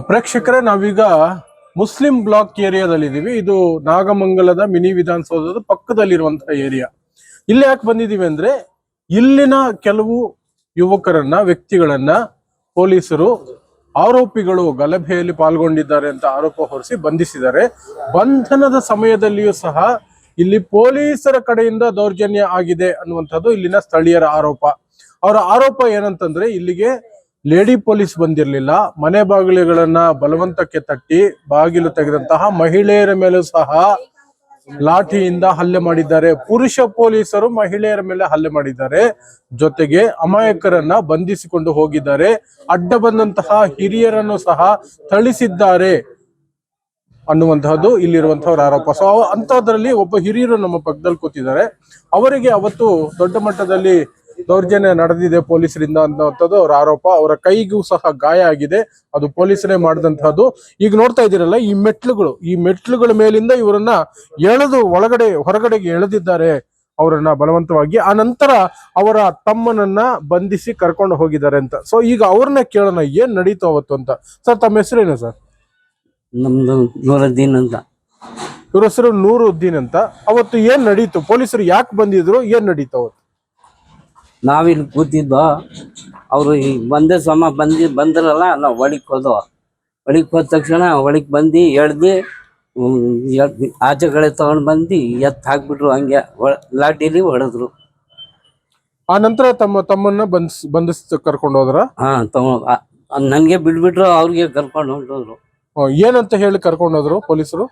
ಪ್ರೇಕ್ಷಕರೇ, ನಾವೀಗ Muslim block ಏರಿಯಾದಲ್ಲಿ ಏರಿಯಾದಲ್ಲಿದ್ದೀವಿ. ಇದು ನಾಗಮಂಗಲದ ಮಿನಿ ವಿಧಾನಸೌಧದ ಪಕ್ಕದಲ್ಲಿರುವಂತಹ ಏರಿಯಾ. ಇಲ್ಲಿ ಯಾಕೆ ಬಂದಿದ್ದೀವಿ ಅಂದ್ರೆ, ಇಲ್ಲಿನ ಕೆಲವು ಯುವಕರನ್ನ, ವ್ಯಕ್ತಿಗಳನ್ನ ಪೊಲೀಸರು, ಆರೋಪಿಗಳು ಗಲಭೆಯಲ್ಲಿ ಪಾಲ್ಗೊಂಡಿದ್ದಾರೆ ಅಂತ ಆರೋಪ ಹೊರಿಸಿ ಬಂಧಿಸಿದ್ದಾರೆ. ಬಂಧನದ ಸಮಯದಲ್ಲಿಯೂ ಸಹ ಇಲ್ಲಿ ಪೊಲೀಸರ ಕಡೆಯಿಂದ ದೌರ್ಜನ್ಯ ಆಗಿದೆ ಅನ್ನುವಂಥದ್ದು ಇಲ್ಲಿನ ಸ್ಥಳೀಯರ ಆರೋಪ. ಅವರ ಆರೋಪ ಏನಂತಂದ್ರೆ, ಇಲ್ಲಿಗೆ ಲೇಡಿ ಪೊಲೀಸ್ ಬಂದಿರಲಿಲ್ಲ. ಮನೆ ಬಾಗಿಲುಗಳನ್ನ ಬಲವಂತಕ್ಕೆ ತಟ್ಟಿ ಬಾಗಿಲು ತೆಗೆದಂತಹ ಮಹಿಳೆಯರ ಮೇಲೂ ಸಹ ಲಾಠಿಯಿಂದ ಹಲ್ಲೆ ಮಾಡಿದ್ದಾರೆ. ಪುರುಷ ಪೊಲೀಸರು ಮಹಿಳೆಯರ ಮೇಲೆ ಹಲ್ಲೆ ಮಾಡಿದ್ದಾರೆ. ಜೊತೆಗೆ ಅಮಾಯಕರನ್ನ ಬಂಧಿಸಿಕೊಂಡು ಹೋಗಿದ್ದಾರೆ. ಅಡ್ಡ ಬಂದಂತಹ ಹಿರಿಯರನ್ನು ಸಹ ಥಳಿಸಿದ್ದಾರೆ ಅನ್ನುವಂತಹದ್ದು ಇಲ್ಲಿರುವಂತಹವ್ರ ಆರೋಪ. ಸೊ ಅಂತಹದ್ರಲ್ಲಿ ಒಬ್ಬ ಹಿರಿಯರು ನಮ್ಮ ಪಕ್ಕದಲ್ಲಿ ಕೂತಿದ್ದಾರೆ. ಅವರಿಗೆ ಅವತ್ತು ದೊಡ್ಡ ಮಟ್ಟದಲ್ಲಿ ದೌರ್ಜನ್ಯ ನಡೆದಿದೆ ಪೊಲೀಸರಿಂದ ಅನ್ನುವಂಥದ್ದು ಅವರ ಆರೋಪ. ಅವರ ಕೈಗೂ ಸಹ ಗಾಯ ಆಗಿದೆ. ಅದು ಪೊಲೀಸರೇ ಮಾಡಿದಂತಹದ್ದು ಈಗ ನೋಡ್ತಾ ಇದ್ದೀರಲ್ಲ ಈ ಮೆಟ್ಲುಗಳು ಈ ಮೆಟ್ಲುಗಳ ಮೇಲಿಂದ ಇವರನ್ನ ಎಳೆದು ಒಳಗಡೆ ಹೊರಗಡೆಗೆ ಎಳೆದಿದ್ದಾರೆ ಅವರನ್ನ ಬಲವಂತವಾಗಿ. ಆ ನಂತರ ಅವರ ತಮ್ಮನನ್ನ ಬಂಧಿಸಿ ಕರ್ಕೊಂಡು ಹೋಗಿದ್ದಾರೆ ಅಂತ. ಸೊ ಈಗ ಅವ್ರನ್ನ ಕೇಳೋಣ ಏನ್ ನಡೀತು ಅವತ್ತು ಅಂತ. ಸರ್ ತಮ್ಮ ಹೆಸರೇನು ಸರ್ ನಮ್ದು ನೂರದ್ದೀನ್ ಅಂತ. ಇವ್ರ ಹೆಸರು ನೂರುದ್ದೀನ್ ಅಂತ. ಅವತ್ತು ಏನ್ ನಡೀತು? ಪೊಲೀಸರು ಯಾಕೆ ಬಂದಿದ್ರು? ಏನ್ ನಡೀತು ಅವತ್ತು? ನಾವಿಲ್ಲಿ ಕೂತಿದ್ದು ಅವರು ಈ ಬಂದೇ ಸಮ ಬಂದು ಬಂದ್ರಲ್ಲ ನಾವು ಒಳಗೆ ಹೋದೋ ಒಳಗೆ ಹೋದ ತಕ್ಷಣ ಒಳಗೆ ಬಂದು ಎಳ್ದು ಆಚೆ ಕಡೆ ತಗೊಂಡು ಬಂದು ಎತ್ತು ಹಾಕ್ಬಿಟ್ರು ಹಂಗೆ ಲಾಟಿಲಿ ಲಾಠಿಲಿ ಹೊಡೆದ್ರು. ಆ ನಂತರ ತಮ್ಮ ತಮ್ಮನ್ನ ಬಂಧಿಸ್ ಬಂಧಿಸ್ ಕರ್ಕೊಂಡು ಹೋದ್ರ? ಹಾ ತಮ್ಮ ನಂಗೆ ಬಿಡ್ಬಿಟ್ರು ಅವ್ರಿಗೆ ಕರ್ಕೊಂಡು ಹೊಂಟೋದ್ರು. ಏನಂತ ಹೇಳಿ ಕರ್ಕೊಂಡು ಹೋದ್ರು ಪೊಲೀಸರು?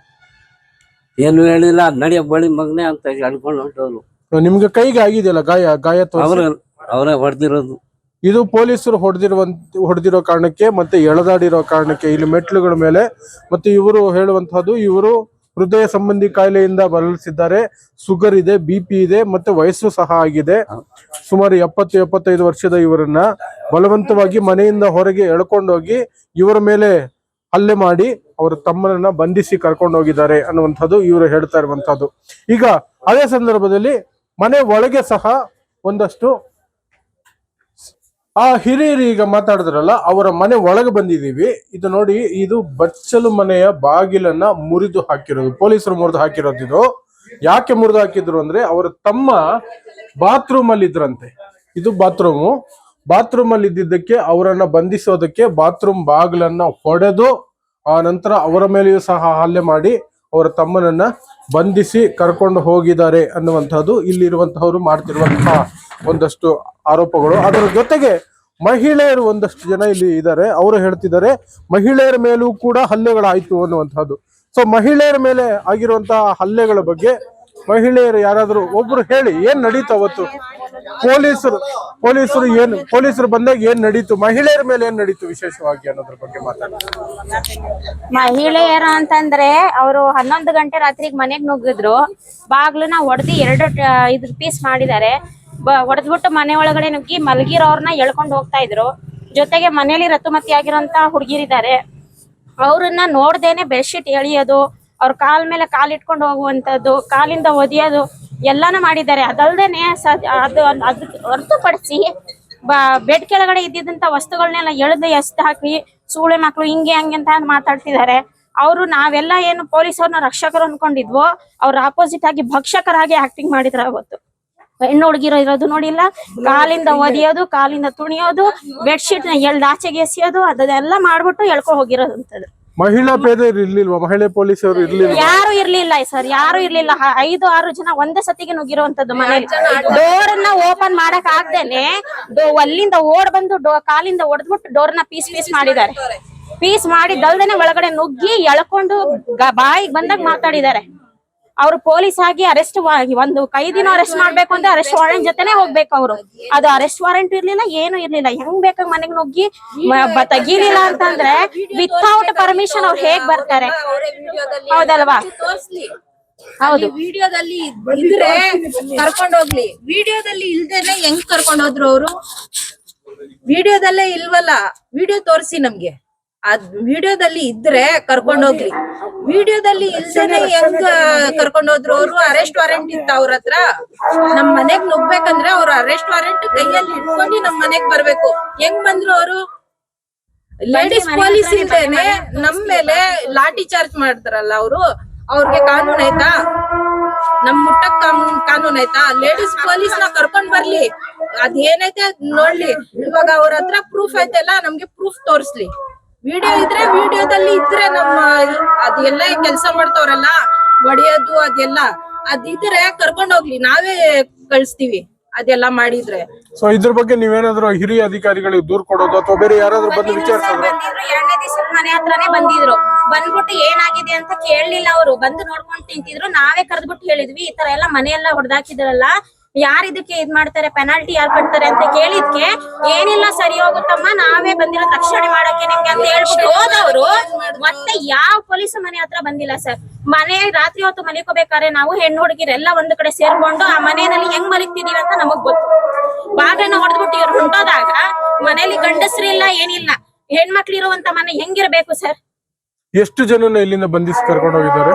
ಏನು ಹೇಳಿಲ್ಲ ನಡಿಯ ಬಳಿ ಮಗನೇ ಅಂತ ಹೇಳ್ಕೊಂಡು ಹೊಂಟೋದ್ರು. ನಿಮ್ಗೆ ಕೈಗೆ ಆಗಿದೆಯಲ್ಲ ಗಾಯ ಗಾಯ ತೋರ್ಸಿ. ಅವ್ರ ಅವರೇ ಹೊಡೆದಿರೋದು. ಇದು ಪೊಲೀಸರು ಹೊಡೆದಿರುವಂತ ಹೊಡೆದಿರೋ ಕಾರಣಕ್ಕೆ ಮತ್ತೆ ಎಳೆದಾಡಿರೋ ಕಾರಣಕ್ಕೆ ಇಲ್ಲಿ ಮೆಟ್ಲುಗಳ ಮೇಲೆ ಮತ್ತೆ ಇವರು ಹೇಳುವಂತಹದ್ದು ಇವರು ಹೃದಯ ಸಂಬಂಧಿ ಕಾಯಿಲೆಯಿಂದ ಬಳಲಿಸಿದ್ದಾರೆ. ಸುಗರ್ ಇದೆ ಬಿ ಪಿ ಇದೆ ಮತ್ತೆ ವಯಸ್ಸು ಸಹ ಆಗಿದೆ. ಸುಮಾರು ಎಪ್ಪತ್ತು ಎಪ್ಪತ್ತೈದು ವರ್ಷದ ಇವರನ್ನ ಬಲವಂತವಾಗಿ ಮನೆಯಿಂದ ಹೊರಗೆ ಎಳ್ಕೊಂಡೋಗಿ ಇವರ ಮೇಲೆ ಹಲ್ಲೆ ಮಾಡಿ ಅವರ ತಮ್ಮನನ್ನ ಬಂಧಿಸಿ ಕರ್ಕೊಂಡು ಹೋಗಿದ್ದಾರೆ ಅನ್ನುವಂಥದ್ದು ಇವರು ಹೇಳ್ತಾ ಇರುವಂತಹದ್ದು ಈಗ ಅದೇ ಸಂದರ್ಭದಲ್ಲಿ ಮನೆ ಒಳಗೆ ಸಹ ಒಂದಷ್ಟು ಆ ಹಿರಿಯರು ಈಗ ಮಾತಾಡಿದ್ರಲ್ಲ, ಅವರ ಮನೆ ಒಳಗೆ ಬಂದಿದ್ದೀವಿ. ಇದು ನೋಡಿ, ಇದು ಬಚ್ಚಲು ಮನೆಯ ಬಾಗಿಲನ್ನ ಮುರಿದು ಹಾಕಿರೋದು, ಪೊಲೀಸರು ಮುರಿದು ಹಾಕಿರೋದು ಇದು. ಯಾಕೆ ಮುರಿದು ಹಾಕಿದ್ರು ಅಂದ್ರೆ, ಅವರ ತಮ್ಮ ಬಾತ್ರೂಮ್ ಅಲ್ಲಿ ಇದ್ರಂತೆ. ಇದು ಬಾತ್ರೂಮು. ಬಾತ್ರೂಮ್ ಅಲ್ಲಿ ಇದ್ದಿದ್ದಕ್ಕೆ ಅವರನ್ನ ಬಂಧಿಸೋದಕ್ಕೆ ಬಾತ್ರೂಮ್ ಬಾಗಿಲನ್ನ ಹೊಡೆದು, ಆ ನಂತರ ಅವರ ಮೇಲೆಯೂ ಸಹ ಹಲ್ಲೆ ಮಾಡಿ, ಅವರ ತಮ್ಮನನ್ನ ಬಂಧಿಸಿ ಕರ್ಕೊಂಡು ಹೋಗಿದ್ದಾರೆ ಅನ್ನುವಂಥದ್ದು ಇಲ್ಲಿರುವಂತಹವರು ಮಾಡ್ತಿರುವಂತಹ ಒಂದಷ್ಟು ಆರೋಪಗಳು. ಅದರ ಜೊತೆಗೆ ಮಹಿಳೆಯರು ಒಂದಷ್ಟು ಜನ ಇಲ್ಲಿ ಇದ್ದಾರೆ. ಅವರು ಹೇಳ್ತಿದ್ದಾರೆ, ಮಹಿಳೆಯರ ಮೇಲೂ ಕೂಡ ಹಲ್ಲೆಗಳಾಯಿತು ಅನ್ನುವಂಥದ್ದು. ಸೊ ಮಹಿಳೆಯರ ಮೇಲೆ ಆಗಿರುವಂತಹ ಹಲ್ಲೆಗಳ ಬಗ್ಗೆ ಮಹಿಳೆಯರು ಯಾರಾದರೂ ಒಬ್ರು ಹೇಳಿ ಏನ್ ನಡೀತಾ ಅವತ್ತು? ಪೊಲೀಸರು ಪೊಲೀಸರು ಏನು, ಪೊಲೀಸರು ಬಂದಾಗ ಏನ್ ನಡೀತು? ಮಹಿಳೆಯರ ಮೇಲೆ ಏನ್ ನಡೀತು ವಿಶೇಷವಾಗಿ ಅನ್ನೋದ್ರ ಬಗ್ಗೆ ಮಾತಾಡಿ ಮಹಿಳೆಯರು ಅಂತಂದ್ರೆ ಅವರು ಹನ್ನೊಂದು ಗಂಟೆ ರಾತ್ರಿಗೆ ಮನೆಗ್ ನುಗ್ಗಿದ್ರು. ಬಾಗ್ಲನ್ನ ಒಡ್ದಿ ಎರಡು ಇದ್ರ ಪೀಸ್ ಮಾಡಿದ್ದಾರೆ. ಒಡೆದ್ಬಿಟ್ಟು ಮನೆ ಒಳಗಡೆ ನುಗ್ಗಿ ಮಲಗಿರೋರ್ನ ಎಳ್ಕೊಂಡು ಹೋಗ್ತಾ ಇದ್ರು. ಜೊತೆಗೆ ಮನೇಲಿ ರತುಮತಿ ಆಗಿರೋಂತ ಹುಡುಗಿರಿದ್ದಾರೆ. ಅವ್ರನ್ನ ನೋಡ್ದೇನೆ ಬೆಡ್ಶೀಟ್ ಎಳಿಯೋದು, ಅವ್ರ ಕಾಲ್ ಮೇಲೆ ಕಾಲಿಟ್ಕೊಂಡು ಹೋಗುವಂತದ್ದು ಕಾಲಿಂದ ಒದಿಯೋದು ಎಲ್ಲಾನು ಮಾಡಿದ್ದಾರೆ. ಅದಲ್ದೇನೆ ಅದು ಅದು ಹೊರತುಪಡಿಸಿ ಬೆಡ್ ಕೆಳಗಡೆ ಇದ್ದಿದ್ದಂತ ವಸ್ತುಗಳನ್ನೆಲ್ಲ ಎಳೆದು ಎಸ್ದು ಹಾಕಿ ಸೂಳೆ ಮಕ್ಕಳು ಹಿಂಗೆ ಹಂಗೆ ಅಂತ ಮಾತಾಡ್ತಿದ್ದಾರೆ. ಅವರು ನಾವೆಲ್ಲ ಏನು ಪೊಲೀಸವ್ರನ್ನ ರಕ್ಷಕರು ಅನ್ಕೊಂಡಿದ್ವೋ ಅವ್ರ ಆಪೋಸಿಟ್ ಆಗಿ ಭಕ್ಷಕರಾಗಿ ಆಕ್ಟಿಂಗ್ ಮಾಡಿದ್ರ ಅವತ್ತು. ಹೆಣ್ಣು ಹುಡುಗಿರೋ ಇರೋದು ನೋಡಿಲ್ಲ ಕಾಲಿಂದ ಒದಿಯೋದು ಕಾಲಿಂದ ತುಣಿಯೋದು ಬೆಡ್ಶೀಟ್ನ ಎಳ್ದು ಆಚೆಗೆ ಎಸೆಯೋದು ಅದನ್ನೆಲ್ಲ ಮಾಡ್ಬಿಟ್ಟು ಎಳ್ಕೊಂಡು ಹೋಗಿರೋದಂತದ್ದು ಮಹಿಳಾ ಪೇದೆಯರು ಇರ್ಲಿಲ್ವಾ? ಮಹಿಳೆ ಅವರು ಇರ್ಲಿಲ್ಲ ಯಾರು ಇರ್ಲಿಲ್ಲ ಸರ್, ಯಾರು ಇರ್ಲಿಲ್ಲ. ಐದು, ಆರು ಜನ ಒಂದೇ ಸತಿಗೆ ನುಗ್ಗಿರುವಂತದ್ದು ಮನೇಲಿ. ಡೋರ್ ಅನ್ನ ಓಪನ್ ಮಾಡಕ್ ಆಗ್ದೇನೆ ಅಲ್ಲಿಂದ ಓಡ್ ಬಂದು ಕಾಲಿಂದ ಒಡೆದ್ಬಿಟ್ಟು ಡೋರ್ನ ಪೀಸ್ ಪೀಸ್ ಮಾಡಿದ್ದಾರೆ. ಪೀಸ್ ಮಾಡಿ ಮಾಡಿದಲ್ದೇನೆ ಒಳಗಡೆ ನುಗ್ಗಿ ಎಳ್ಕೊಂಡು ಬಾಯಿಗೆ ಬಂದಾಗ ಮಾತಾಡಿದ್ದಾರೆ. ಅವ್ರು ಪೊಲೀಸ್ ಆಗಿ ಅರೆಸ್ಟ್ ಒಂದು ಕೈದಿನ ಅರೆಸ್ಟ್ ಮಾಡ್ಬೇಕು ಅಂದ್ರೆ ಅರೆಸ್ಟ್ ವಾರೆಂಟ್ ಜೊತೆನೆ ಹೋಗ್ಬೇಕು ಅವರು. ಅದು ಅರೆಸ್ಟ್ ವಾರೆಂಟ್ ಇರ್ಲಿಲ್ಲ ಏನು ಇರ್ಲಿಲ್ಲ. ಹೆಂಗ್ ಬೇಕಾಗ ಮನೆಗ್ ನುಗ್ಗಿ ತಗೀಲಿಲ್ಲ ಅಂತಂದ್ರೆ ವಿತೌಟ್ ಪರ್ಮಿಷನ್ ಅವ್ರು. ಹೇಗ್ ಬರ್ತಾರೆ? ಹೌದಲ್ವಾ? ಹೌದು. ವಿಡಿಯೋದಲ್ಲಿ ಇದ್ರೆ ಕರ್ಕೊಂಡ್ ಹೋಗ್ಲಿ. ವಿಡಿಯೋದಲ್ಲಿ ಇಲ್ದೇನೆ ಹೆಂಗ್ ಕರ್ಕೊಂಡ್ ಹೋದ್ರು ಅವರು? ವಿಡಿಯೋದಲ್ಲೇ ಇಲ್ವಲ್ಲ. ವಿಡಿಯೋ ತೋರಿಸಿ ನಮ್ಗೆ. ಅದ್ ವಿಡಿಯೋದಲ್ಲಿ ಇದ್ರೆ ಕರ್ಕೊಂಡ್ ಹೋಗ್ಲಿ. ವಿಡಿಯೋದಲ್ಲಿ ಇಲ್ದೇನೆ ಹೆಂಗ್ ಕರ್ಕೊಂಡ್ ಹೋದ್ರು ಅವ್ರು? ಅರೆಸ್ಟ್ ವಾರೆಂಟ್ ಇತ್ತ ಅವ್ರ ಹತ್ರ. ನಮ್ ಮನೆಗ್ ನುಗ್ಬೇಕಂದ್ರೆ ಅವ್ರು ಅರೆಸ್ಟ್ ವಾರೆಂಟ್ ಕೈಯಲ್ಲಿ ಇಟ್ಕೊಂಡು ನಮ್ ಮನೆಗ್ ಬರ್ಬೇಕು. ಹೆಂಗ್ ಬಂದ್ರು ಅವರು? ಲೇಡೀಸ್ ಪೊಲೀಸ್ ಇಲ್ದೇನೆ ನಮ್ ಮೇಲೆ ಲಾಠಿ ಚಾರ್ಜ್ ಮಾಡ್ತಾರಲ್ಲ ಅವರು? ಅವ್ರಿಗೆ ಕಾನೂನ್ ಆಯ್ತಾ? ನಮ್ ಮುಟ್ಟಕ್ ಕಾನೂನ್ ಕಾನೂನ್ ಆಯ್ತಾ? ಲೇಡೀಸ್ ಪೊಲೀಸ್ನ ಕರ್ಕೊಂಡ್ ಬರ್ಲಿ. ಅದ್ ಏನೈತೆ ನೋಡ್ಲಿ. ಇವಾಗ ಅವ್ರ ಹತ್ರ ಪ್ರೂಫ್ ಐತಲ್ಲ ನಮ್ಗೆ ಪ್ರೂಫ್ ತೋರ್ಸ್ಲಿ. ವಿಡಿಯೋ ಇದ್ರೆ ವಿಡಿಯೋದಲ್ಲಿ ಇದ್ರೆ ನಮ್ಮ ಅದೆಲ್ಲ ಕೆಲಸ ಮಾಡ್ತವ್ರಲ್ಲ ಹೊಡೆಯೋದು ಅದೆಲ್ಲ. ಅದಿದ್ರೆ ಕರ್ಕೊಂಡ್ ಹೋಗ್ಲಿ? ನಾವೇ ಕಳಿಸ್ತೀವಿ ಅದೆಲ್ಲ ಮಾಡಿದ್ರೆ. ಸೊ ಇದ್ರ ಬಗ್ಗೆ ನೀವೇನಾದ್ರೂ ಹಿರಿಯ ಅಧಿಕಾರಿಗಳಿಗೆ ದೂರ್ ಕೊಡೋದು ಅಥವಾ ಬೇರೆ ಯಾರಾದ್ರೂ ಬಂದು ವಿಚಾರಿಸೋದು ಬಂದಿದ್ರು. ಎರಡನೇ ದಿವಸ ಮನೆ ಹತ್ರನೇ ಬಂದಿದ್ರು. ಬಂದ್ಬಿಟ್ಟು ಏನಾಗಿದೆ ಅಂತ ಕೇಳಲಿಲ್ಲ ಅವರು. ಬಂದು ನೋಡ್ಕೊಂಡು ತಿಂತಿದ್ರು. ನಾವೇ ಕರೆದ್ಬಿಟ್ಟು ಹೇಳಿದ್ವಿ. ಈ ತರ ಎಲ್ಲ ಮನೆಯೆಲ್ಲ ಹೊಡೆದಾಕಿದ್ರಲ್ಲ. ಯಾರ್ ಇದಕ್ಕೆ ಇದ್ ಮಾಡ್ತಾರೆ? ಪೆನಾಲ್ಟಿ ಯಾರ್ ಕಟ್ತಾರೆ ಅಂತ ಕೇಳಿದ್ಕೆ ಏನಿಲ್ಲ ಸರಿ ಹೋಗುತ್ತಮ್ಮ ನಾವೇ ಬಂದಿರೋ ರಕ್ಷಣೆ ಮಾಡಕ್ಕೆ ನಿಮ್ಗೆ ಅಂತ ಹೇಳ್ಬಿಟ್ಟು ಹೋದವ್ರು ಮತ್ತೆ ಯಾವ ಪೊಲೀಸ್ ಮನೆ ಹತ್ರ ಬಂದಿಲ್ಲ ಸರ್. ಮನೆ ರಾತ್ರಿ ಹೊತ್ತು ಮಲಿಕೋಬೇಕಾದ್ರೆ ನಾವು ಹೆಣ್ಣು ಹುಡುಗಿರೆಲ್ಲ ಒಂದ್ ಕಡೆ ಸೇರ್ಕೊಂಡು ಆ ಮನೆಯಲ್ಲಿ ಹೆಂಗ್ ಮಲಿಕ್ತಿದೀವಿ ಅಂತ ನಮಗ್ ಗೊತ್ತು. ಬಾಗನ ಹೊಡೆದ್ಬಿಟ್ಟು ಇವ್ರು ಹೊಂಟೋದಾಗ ಮನೇಲಿ ಗಂಡಸ್ರಿಲ್ಲ ಏನಿಲ್ಲ. ಹೆಣ್ಮಕ್ಳು ಇರುವಂತ ಮನೆ ಹೆಂಗಿರ್ಬೇಕು ಸರ್? ಎಷ್ಟು ಜನನ ಇಲ್ಲಿಂದ ಬಂಧಿಸಿ ಕರ್ಕೊಂಡು ಹೋಗಿದ್ದಾರೆ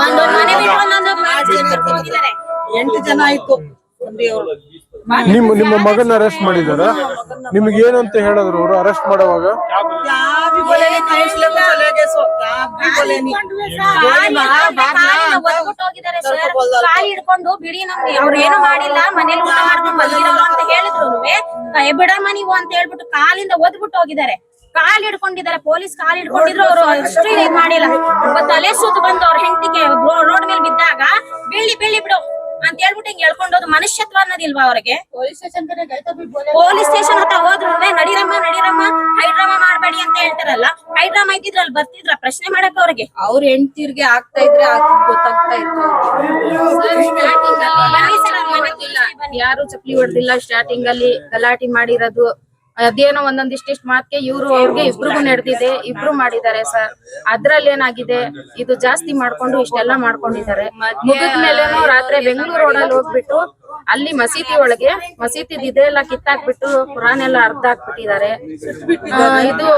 ಒಂದೊಂದ್ ಮನೆ ಬಿಟ್ಟು ಒಂದೊಂದು ಮನೆ ಕರ್ಕೊಂಡ್ ಹೋಗಿದ್ದಾರೆ ಎಂಟು ಜನ ಆಯ್ತು. ನಿಮ್ಮ ನಿಮ್ಮ ಮಗನ ಅರೆಸ್ಟ್ ಮಾಡಿದಾರ? ನಿಮ್ಗೆ ಏನಂತ ಹೇಳಿದ್ರು ಅವರು ಅರೆಸ್ಟ್ ಮಾಡುವಾಗ? ಹಿಡ್ಕೊಂಡು ಬಿಡಿ ನಮ್ಗೆ. ಅವ್ರು ಏನು ಮಾಡಿಲ್ಲ. ಮನೇಲಿ ಊಟ ಮಾಡ್ಕೊಂಡು ಬಂದಿರಲ್ಲ ಅಂತ ಹೇಳಿದ್ರು ಬಿಡಮ್ಮ ನೀವು ಅಂತ ಹೇಳ್ಬಿಟ್ಟು ಕಾಲಿಂದ ಒದ್ಬಿಟ್ಟು ಹೋಗಿದ್ದಾರೆ. ಕಾಲ್ ಹಿಡ್ಕೊಂಡಿದ್ದಾರೆ. ಪೊಲೀಸ್ ಕಾಲ್ ಹಿಡ್ಕೊಂಡಿದ್ರು. ಅವರು ಅಷ್ಟು ಇದು ಮಾಡಿಲ್ಲ. ತಲೆ ಸುತ್ತ ಬಂದು ಅವ್ರ ಹೆಂಡತಿಗೆ ರೋಡ್ ಮೇಲೆ ಬಿದ್ದಾಗ ಬೀಳಿ ಬೀಳಿ ಬಿಡು. ಅಂತ ಹೇಳ್ಬಿಟ್ಟು ಹಿಂಗ್ ಹೇಳ್ಕೊಂಡೋದು ಮನುಷ್ಯತ್ವ ಅನ್ನೋದಿಲ್ವಾ ಅವ್ರಿಗೆ? ಪೊಲೀಸ್ ಸ್ಟೇಷನ್ ಹತ್ರ ಹೋದ್ರು ನಡಿರಮ್ಮ ನಡಿರಮ್ಮ ಹೈಡ್ರಾಮ ಮಾಡ್ಬೇಡಿ ಅಂತ ಹೇಳ್ತಾರಲ್ಲ ಹೈಡ್ರಾಮ ಇದ್ದಿದ್ರ ಅಲ್ಲಿ ಬರ್ತಿದ್ರ ಪ್ರಶ್ನೆ ಮಾಡಕ್ ಅವ್ರಿಗೆ? ಅವ್ರ ಹೆಂಡ್ತಿರ್ಗೆ ಆಗ್ತಾ ಇದ್ರೆ ಗೊತ್ತಾಗ್ತಾ ಇತ್ತು. ಯಾರು ಚಪ್ಲಿ ಹೊಡೆದಿಲ್ಲ ಸ್ಟಾರ್ಟಿಂಗ್ ಅಲ್ಲಿ ಗಲಾಟಿ ಮಾಡಿರೋದು ಅದೇನೋ ಒಂದೊಂದಿಷ್ಟಿಷ್ಟ್ ಮಾತ್ಗೆ ಇವ್ರು ಅವ್ರಿಗೆ ಇಬ್ರಿಗೂ ನಡೆದಿದೆ, ಇಬ್ರು ಮಾಡಿದ್ದಾರೆ ಸರ್. ಅದ್ರಲ್ಲಿ ಏನಾಗಿದೆ? ಇದು ಜಾಸ್ತಿ ಮಾಡ್ಕೊಂಡು ಇಷ್ಟೆಲ್ಲ ಮಾಡ್ಕೊಂಡಿದ್ದಾರೆ. ಮುಗಿದ್ಮೇಲೆ ರಾತ್ರಿ ಬೆಂಗಳೂರು ರೋಡಲ್ಲಿ ಹೋಗ್ಬಿಟ್ಟು ಅಲ್ಲಿ ಮಸೀದಿ ಒಳಗೆ ಮಸೀದಿ ಇದೆಲ್ಲ ಕಿತ್ತಾಕ್ಬಿಟ್ಟು ಕುರಾನ್ ಎಲ್ಲ ಅರ್ಧ ಹಾಕ್ಬಿಟ್ಟಿದ್ದಾರೆ ಇದು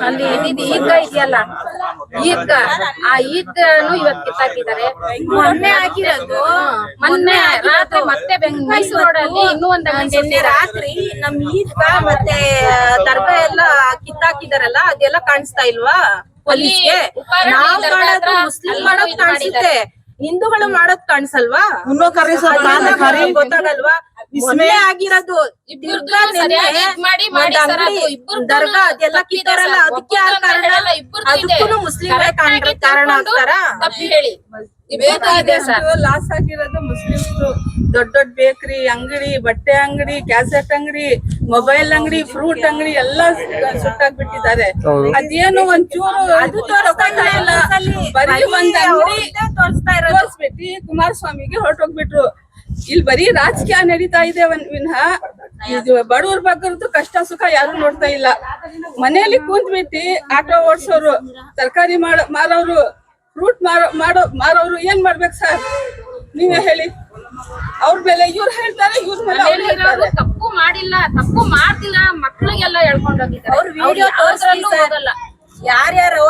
ಅಲ್ಲಿ ಏನಿದೆ ಈದ್ಗಾ ಇದೆಯಲ್ಲ? ಈದ್ಗಾ. ಆ ಈದ್ಗಾನು ಇವತ್ ಕಿತ್ತಾಕಿದ್ದಾರೆ. ಮೊನ್ನೆ ಹಾಕಿರೋದು ಮೊನ್ನೆ ರಾತ್ರಿ ಮತ್ತೆ ಬೆಂಗಳೂರು ಮೈಸೂರು ರೋಡಲ್ಲಿ ಇನ್ನೂ ಒಂದ್ ಗಂಟೆ ರಾತ್ರಿ ನಮ್ ಈದ್ಗಾ ಮತ್ತೆ ದರ್ಗಾ ಎಲ್ಲ ಕಿತ್ತಾಕಿದಾರಲ್ಲ ಅದೆಲ್ಲ ಕಾಣಿಸ್ತಾ ಇಲ್ವಾ? ಪೊಲೀಸ್ಗೆ? ನಾವ್ ಮುಸ್ಲಿಂ ಮಾಡೋದ್ ಕಾಣಿಸುತ್ತೆ. ಹಿಂದೂಗಳು ಮಾಡೋದ್ ಕಾಣಿಸಲ್ವಾ? ಗೊತ್ತಾಗಲ್ವಾ? ಆಗಿರೋದು ಅದಕ್ಕೆ ಕಾರಣ? ಲಾಸ್ ಆಗಿರೋದು ಮುಸ್ಲಿಮ್ಸ್ ದೊಡ್ಡ ದೊಡ್ಡ ಬೇಕರಿ ಅಂಗಡಿ ಬಟ್ಟೆ ಅಂಗಡಿ ಕ್ಯಾಸೆಟ್ ಅಂಗಡಿ ಮೊಬೈಲ್ ಅಂಗಡಿ ಫ್ರೂಟ್ ಅಂಗಡಿ ಎಲ್ಲಾ ಸುಟ್ಟಾಗ್ಬಿಟ್ಟಿದ್ದಾರೆ. ಅದೇನು ಒಂಚೂರು ಅದು ತೋರಿಸ್ತಾ ಇಲ್ಲ ಬರೀ ಒಂದ್ ಅಂಗಡಿ ತೋರಿಸ್ತಾ ಇರೋದು. ತೋರಿಸ್ಬಿಟ್ಟು ಕುಮಾರಸ್ವಾಮಿಗೆ ಹೊರಟೋಗ್ಬಿಟ್ರು. ಇಲ್ಲಿ ಬರೀ ರಾಜಕೀಯ ನಡೀತಾ ಇದೆ ವಿನಃ ಇದು ಬಡವ್ರ ಬಗ್ಗರದ್ದು ಕಷ್ಟ ಸುಖ ಯಾರು ನೋಡ್ತಾ ಇಲ್ಲ. ಮನೆಯಲ್ಲಿ ಕೂತ್ಬಿಟ್ಟು ಆಟೋ ಓಡಿಸೋರು ತರಕಾರಿ ಮಾಡೋ ಮಾರೋರು ಫ್ರೂಟ್ ಮಾರೋ ಮಾಡೋ ಮಾರೋರು ಏನ್ ಮಾಡ್ಬೇಕು ಸರ್? ನೀವೇ ಹೇಳಿ. ಅವ್ರ ಮೇಲೆ ಇವ್ರು ಹೇಳ್ತಾರೆ ಇವ್ರ ಮೇಲೆ ಅವ್ರು ಹೇಳ್ತಾರೆ. ತಪ್ಪು ಮಾಡಿಲ್ಲ ತಪ್ಪು ಮಾಡ್ತಿಲ್ಲ ಮಕ್ಕಳಿಗೆಲ್ಲ ಹೇಳ್ಕೊಂಡು ಹೋಗಿದ್ದಾರೆ. ಅವ್ರ ವಿಡಿಯೋ ತೋರಿಸ್ಲಿ ಯಾರ್ಯಾರು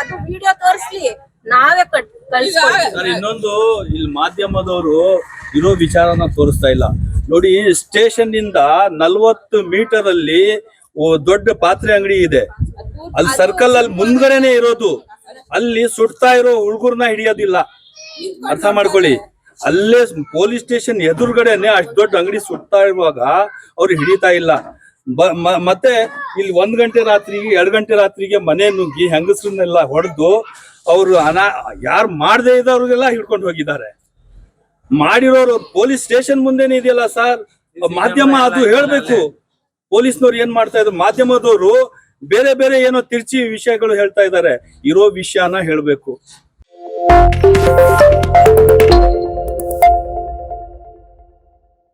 ಅದು ವಿಡಿಯೋ ತೋರಿಸ್ಲಿ ನಾವೇ ಕಟ್ ಸರ್ ಇನ್ನೊಂದು ಇಲ್ಲಿ ಮಾಧ್ಯಮದವರು ಇರೋ ವಿಚಾರನ ತೋರಿಸ್ತಾ ಇಲ್ಲ. ನೋಡಿ ಸ್ಟೇಷನ್ ಇಂದ ನಲ್ವತ್ತು ಮೀಟರ್ ಅಲ್ಲಿ ದೊಡ್ಡ ಪಾತ್ರೆ ಅಂಗಡಿ ಇದೆ. ಅಲ್ಲಿ ಸರ್ಕಲ್ ಅಲ್ಲಿ ಮುಂದ್ಗಡೆನೆ ಇರೋದು. ಅಲ್ಲಿ ಸುಡ್ತಾ ಇರೋ ಹುಡುಗರ್ನ ಹಿಡಿಯೋದಿಲ್ಲ. ಅರ್ಥ ಮಾಡ್ಕೊಳ್ಳಿ. ಅಲ್ಲೇ ಪೊಲೀಸ್ ಸ್ಟೇಷನ್ ಎದುರುಗಡೆನೆ ಅಷ್ಟು ದೊಡ್ಡ ಅಂಗಡಿ ಸುಡ್ತಾ ಇರುವಾಗ ಅವ್ರು ಹಿಡಿತಾ ಇಲ್ಲ. ಮತ್ತೆ ಇಲ್ಲಿ ಒಂದ್ ಗಂಟೆ ರಾತ್ರಿಗೆ, ಎರಡು ಗಂಟೆ ರಾತ್ರಿಗೆ ಮನೆ ನುಗ್ಗಿ ಹೆಂಗಸ್ರನ್ನೆಲ್ಲ ಹೊಡೆದು ಅವರು ಅನಾ, ಯಾರು ಮಾಡದೇ ಇದ್ದವ್ರಿಗೆಲ್ಲ ಹಿಡ್ಕೊಂಡು ಹೋಗಿದ್ದಾರೆ. ಮಾಡಿರೋರು ಪೊಲೀಸ್ ಸ್ಟೇಷನ್ ಮುಂದೆನೇ ಇದೆಯಲ್ಲ ಸರ್? ಮಾಧ್ಯಮ ಅದು ಹೇಳ್ಬೇಕು. ಪೊಲೀಸ್ನವ್ರು ಏನ್ ಮಾಡ್ತಾ ಇದ್ರು? ಮಾಧ್ಯಮದವರು ಬೇರೆ ಬೇರೆ ಏನೋ ತಿರ್ಚಿ ವಿಷಯಗಳು ಹೇಳ್ತಾ ಇದ್ದಾರೆ. ಇರೋ ವಿಷಯನ ಹೇಳ್ಬೇಕು. Thank you.